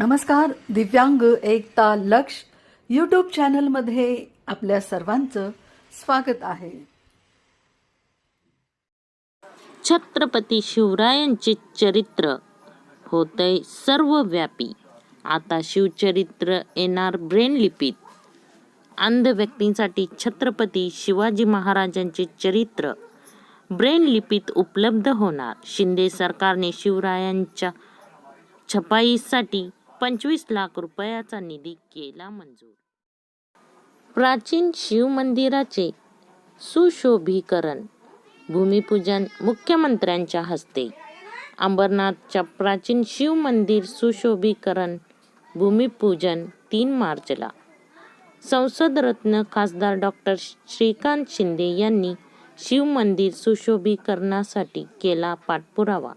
नमस्कार दिव्यांग एकता लक्ष यूट्यूब चॅनलमध्ये आपल्या सर्वांचं स्वागत आहे. छत्रपती शिवरायांचे चरित्र होतंय सर्वव्यापी. आता शिवचरित्र येणार ब्रेन लिपीत. अंध व्यक्तींसाठी छत्रपती शिवाजी महाराजांचे चरित्र ब्रेन लिपीत उपलब्ध होणार. शिंदे सरकारने शिवरायांच्या छपाईसाठी पंचवीस लाख रुपयाचा निधी केला मंजूर. प्राचीन शिवमंदिराचे सुशोभीकरण भूमिपूजन मुख्यमंत्र्यांच्या हस्ते. अंबरनाथच्या प्राचीन शिव मंदिर सुशोभीकरण भूमिपूजन तीन मार्चला. संसदरत्न खासदार डॉक्टर श्रीकांत शिंदे यांनी शिव मंदिर सुशोभीकरणासाठी केला पाठपुरावा.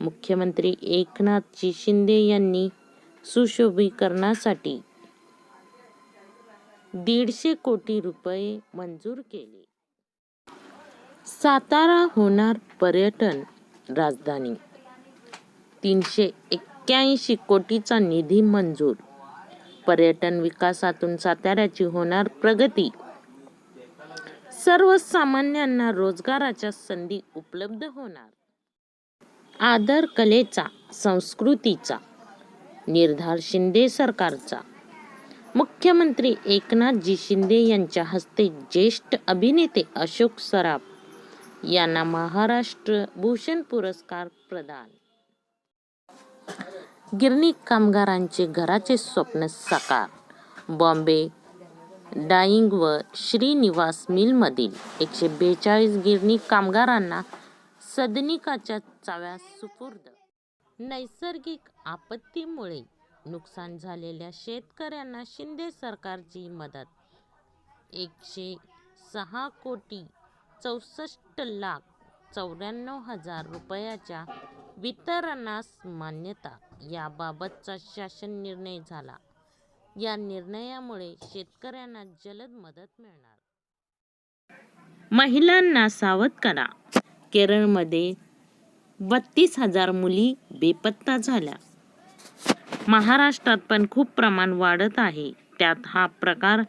मुख्यमंत्री एकनाथजी शिंदे यांनी सुशोभीकरणासाठी दीडशे कोटी रुपये मंजूर केले. सातारा होणार पर्यटन राजधानी. तीनशे एक्क्याऐंशी कोटीचा निधी मंजूर. पर्यटन विकासातून साताऱ्याची होणार प्रगती. सर्वसामान्यांना रोजगाराच्या संधी उपलब्ध होणार. आदर कलेचा संस्कृतीचा निर्धार शिंदे सरकारचा. मुख्यमंत्री एकनाथजी शिंदे यांच्या हस्ते ज्येष्ठ अभिनेते अशोक सराफ यांना महाराष्ट्र भूषण पुरस्कार प्रदान. गिरणी कामगारांचे घराचे स्वप्न साकार. बॉम्बे डाईंग व श्रीनिवास मिलमधील एकशे बेचाळीस गिरणी कामगारांना सदनिकाच्या चाव्या सुपूर्द नैसर्गिक आपत्तीमुळे नुकसान झालेल्या शेतकऱ्यांना शिंदे सरकारची मदत. एकशे सहा कोटी चौसष्ट लाख चौऱ्याण्णव हजार रुपयाच्या वितरणास मान्यता याबाबतचा शासन निर्णय झाला. या निर्णयामुळे शेतकऱ्यांना जलद मदत मिळणार. महिलांना सावध करा. केरळमध्ये बत्तीस हजार मुली बेपत्ता झाल्या. महाराष्ट्रात पण खूप प्रमाण वाढत आहे. त्यात हा प्रकार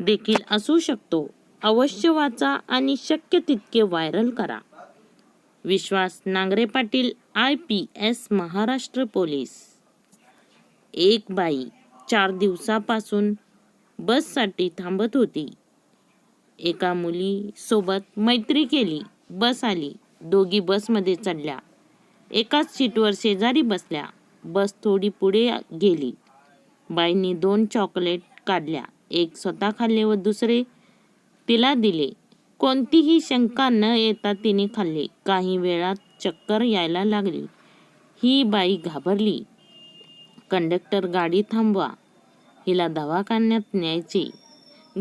देखील असू शकतो. अवश्य वाचा आणि शक्य तितके व्हायरल करा. विश्वास Nangare Patil I P S Maharashtra police. एक बाई चार दिवसापासून बससाठी थांबत होती. एका मुलीसोबत मैत्री केली. बस आली. दोघी बसमध्ये चढल्या. एकाच सीटवर शेजारी बसल्या. बस थोडी पुढे गेली. बाईंनी दोन चॉकलेट काढल्या. एक स्वतः खाल्ले व दुसरे तिला दिले. कोणतीही शंका न येता तिने खाल्ले. काही वेळात चक्कर यायला लागली. ही बाई घाबरली. कंडक्टर गाडी थांबवा. हिला दवाखान्यात न्यायचे.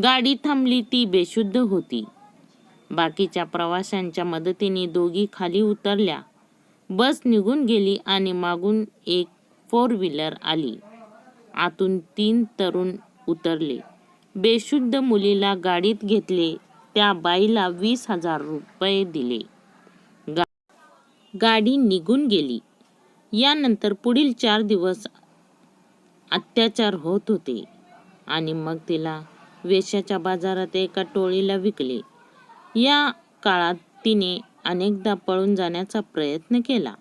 गाडी थांबली ती बेशुद्ध होती. बाकीच्या प्रवाशांच्या मदतीने दोघी खाली उतरल्या. बस निघून गेली आणि मागून एक फोर व्हीलर आली. आतून तीन तरुण उतरले. बेशुद्ध मुलीला गाडीत घेतले. त्या बाईला वीस हजार रुपये दिले. गा गाडी निघून गेली. यानंतर पुढील चार दिवस अत्याचार होत होते आणि मग तिला वेशाच्या बाजारात एका टोळीला विकले. या काळात तिने अनेकदा पळून जाण्याचा प्रयत्न केला.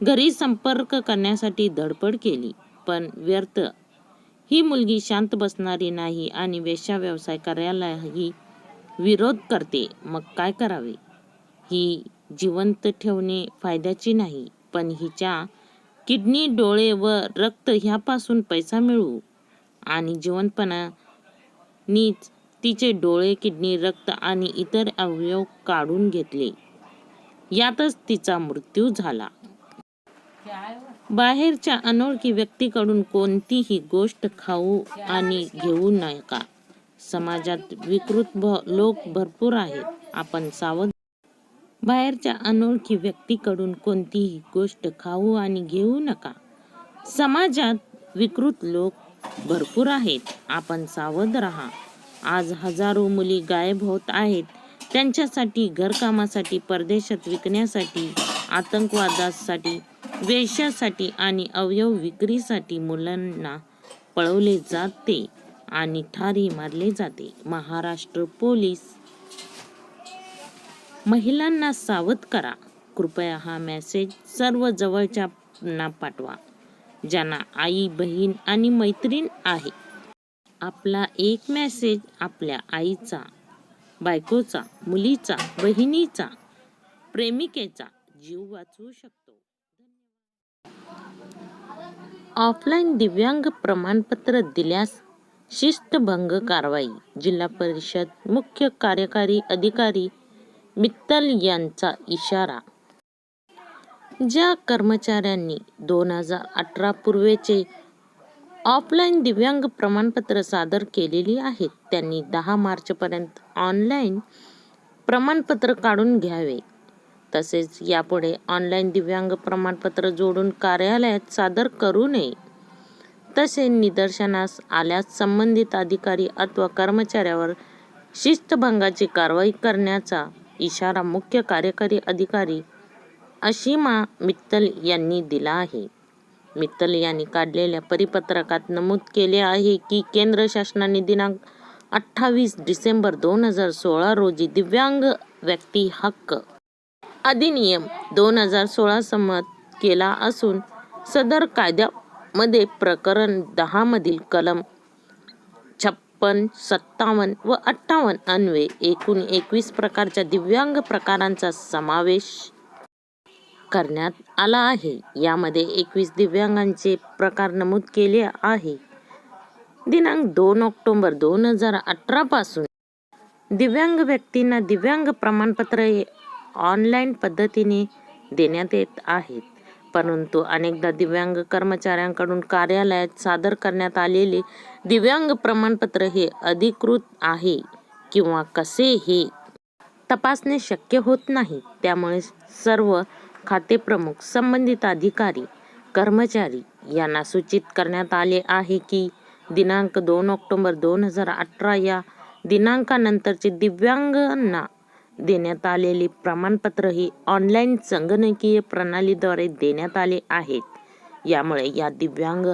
घरी संपर्क करण्यासाठी धडपड केली पण व्यर्थ. ही मुलगी शांत बसणारी नाही आणि वेश्या व्यवसाय करायलाही विरोध करते. मग काय करावे? ही जिवंत ठेवणे फायद्याची नाही पण हिच्या किडनी डोळे व रक्त ह्यापासून पैसा मिळवू आणि जिवंतपणानीच तिचे डोळे किडनी रक्त आणि इतर अवयव काढून घेतले. यातच तिचा मृत्यू झाला. बाहेरच्या अनोळखी व्यक्तीकडून कोणतीही गोष्ट खाऊ आणि घेऊ नका. समाजात विकृत भ लोक भरपूर आहेत. आपण सावध बाहेरच्या अनोळखी व्यक्तीकडून कोणतीही गोष्ट खाऊ आणि घेऊ नका. समाजात विकृत लोक भरपूर आहेत. आपण सावध राहा. आज हजारो मुली गायब होत आहेत. त्यांच्यासाठी घरकामासाठी परदेशात विकण्यासाठी आतंकवादासाठी वेश्यासाठी आणि अवयव विक्रीसाठी मुलांना पळवले जाते आणि ठारी मारले जाते. महाराष्ट्र पोलीस. महिलांना सावध करा. कृपया हा मेसेज सर्व जवळच्या पाठवा ज्यांना आई बहीण आणि मैत्रीण आहे. आपला एक मेसेज आपल्या आईचा बायकोचा मुलीचा बहिणीचा प्रेमिकेचा जीव वाचवू शकतो. ऑफलाईन दिव्यांग प्रमाणपत्र दिल्यास शिस्तभंग कारवाई जिल्हा परिषद मुख्य कार्यकारी अधिकारी मित्तल यांचा इशारा. ज्या कर्मचाऱ्यांनी दोन हजार अठरा पूर्वेचे ऑफलाईन दिव्यांग प्रमाणपत्र सादर केलेली आहेत. त्यांनी दहा मार्चपर्यंत ऑनलाईन प्रमाणपत्र काढून घ्यावे. तसेच यापुढे ऑनलाईन दिव्यांग प्रमाणपत्र जोडून कार्यालयात सादर करू नये. तसे निदर्शनास आल्यास संबंधित अधिकारी अथवा कर्मचाऱ्यावर शिस्तभंगाची कारवाई करण्याचा इशारा मुख्य कार्यकारी अधिकारी अशिमा मित्तल यांनी दिला आहे. मित्तल यांनी काढलेल्या परिपत्रकात नमूद केले आहे की केंद्र शासनाने दिनांक अठ्ठावीस डिसेंबर दोन हजार सोळा रोजी दिव्यांग व्यक्ती हक्क अधिनियम दोन हजार सोळा संमत केला असून सदर कायद्यामध्ये प्रकरण दहा मधील कलम छप्पन सत्तावन्न व अठ्ठावन्न अन्वे एकूण एकवीस प्रकारच्या दिव्यांग प्रकारांचा समावेश करण्यात आला आहे. यामध्ये एकवीस दिव्यांगांचे प्रकार नमूद केले आहे. दिनांक दोन ऑक्टोबर दोन हजार अठरा पासून दिव्यांग व्यक्तींना दिव्यांग प्रमाणपत्र ऑनलाईन पद्धतीने देण्यात येत आहेत. परंतु अनेकदा दिव्यांग कर्मचाऱ्यांकडून कार्यालयात सादर करण्यात आलेले दिव्यांग प्रमाणपत्र हे अधिकृत आहे किंवा कसे हे तपासणे शक्य होत नाही. त्यामुळे सर्व खातेप्रमुख संबंधित अधिकारी कर्मचारी यांना सूचित करण्यात आले आहे की दिनांक दोन ऑक्टोबर दोन हजार अठरा या दिनांकानंतरचे दिव्यांगांना देण्यात आलेले प्रमाणपत्र ही ऑनलाईन संगणकीय प्रणालीद्वारे देण्यात आले आहेत. यामुळे या दिव्यांग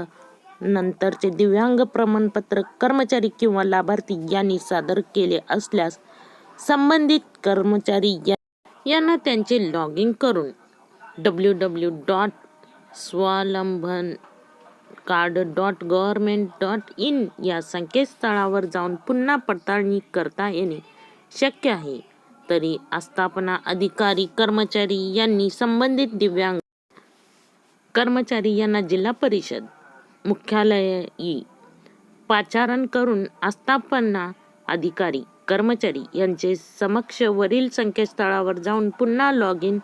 नंतरचे दिव्यांग प्रमाणपत्र कर्मचारी किंवा लाभार्थी यांनी सादर केले असल्यास संबंधित कर्मचारी या- यांना त्यांचे लॉग इन करून W W dot Swavalamban card dot government dot in या संकेतस्थळावर जाऊन पुन्हा पडताळणी करता येणे शक्य आहे. तरी आस्थापना अधिकारी कर्मचारी यांनी संबंधित दिव्यांग कर्मचारी यांना जिल्हा परिषद मुख्यालयी पाचारण करून आस्थापना अधिकारी कर्मचारी यांचे समक्ष वरील संकेतस्थळावर जाऊन पुन्हा लॉग इन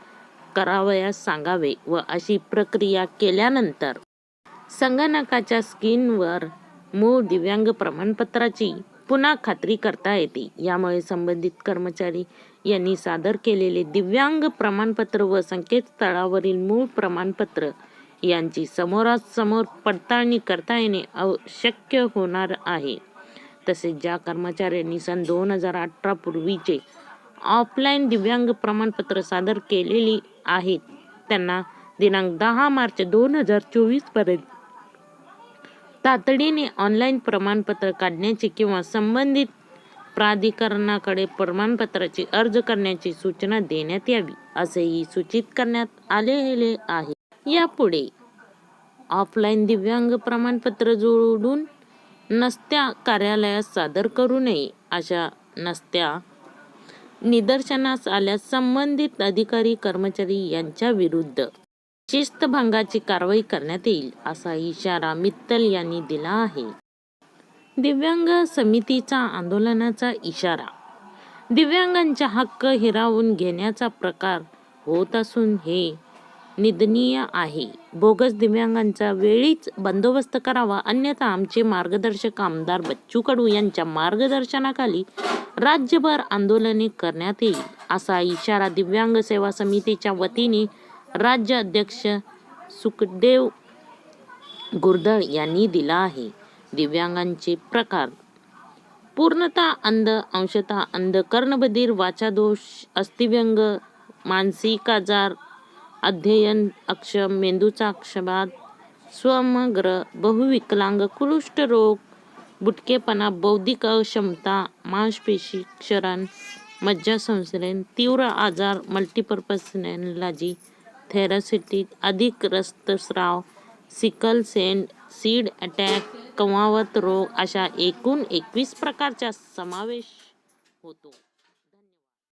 करावयास सांगावे व अशी प्रक्रिया केल्यानंतर संगणकाच्या स्क्रीनवर मूळ दिव्यांग प्रमाणपत्राची पुन्हा खात्री करता येते. यामुळे संबंधित कर्मचारी यांनी सादर केलेले दिव्यांग प्रमाणपत्र व संकेतस्थळावरील मूळ प्रमाणपत्र यांची समोरासमोर पडताळणी करता येणे आवश्यक होणार आहे. तसेच ज्या कर्मचाऱ्यांनी सन दोन हजार अठरा पूर्वीचे ऑफलाईन दिव्यांग प्रमाणपत्र सादर केलेली आहेत. त्यांना दिनांक दहा मार्च दोन हजार चोवीसपर्यंत तातडीने ऑनलाईन प्रमाणपत्र काढण्याची किंवा संबंधित प्राधिकरणाकडे प्रमाणपत्राची अर्ज करण्याची सूचना देण्यात यावी असेही सूचित करण्यात आलेले आहे. यापुढे ऑफलाईन दिव्यांग प्रमाणपत्र जोडून नसत्या कार्यालयात सादर करू नये अशा नसत्या निदर्शनास आल्यास संबंधित अधिकारी कर्मचारी यांच्या विरुद्ध शिस्तभंगाची कारवाई करण्यात येईल असा इशारा मित्तल यांनी दिला आहे. दिव्यांग समितीचा आंदोलनाचा इशारा. दिव्यांगांचा हक्क हिरावून घेण्याचा प्रकार होत असून हे निंदनीय आहे. बोगस दिव्यांगांचा वेळीच बंदोबस्त करावा अन्यथा आमचे मार्गदर्शक आमदार बच्चू कडू यांच्या मार्गदर्शनाखाली राज्यभर आंदोलने करण्यात येईल असा इशारा दिव्यांग सेवा समितीच्या वतीने राज्य अध्यक्ष सुखदेव गुर्दळ यांनी दिला आहे. दिव्यांगांचे प्रकार. पूर्णतः अंध अंशतः अंध कर्णबधीर वाचादोष अस्थिव्यंग मानसिक आजार अध्ययन अक्षम मेंदूचा अक्षबाद स्वमग्र बहुविकलांग कुष्ठरोग बुटकेपणा बौद्धिक अक्षमता मांसपेशी क्षरण मज्जासंसरण तीव्र आजार मल्टीपर्पज नेनलाजी थेरासिटिक अधिक रक्तस्राव सिकल सेंड सीड अटॅक कमावत रोग अशा एकूण एकवीस प्रकारचा समावेश होतो.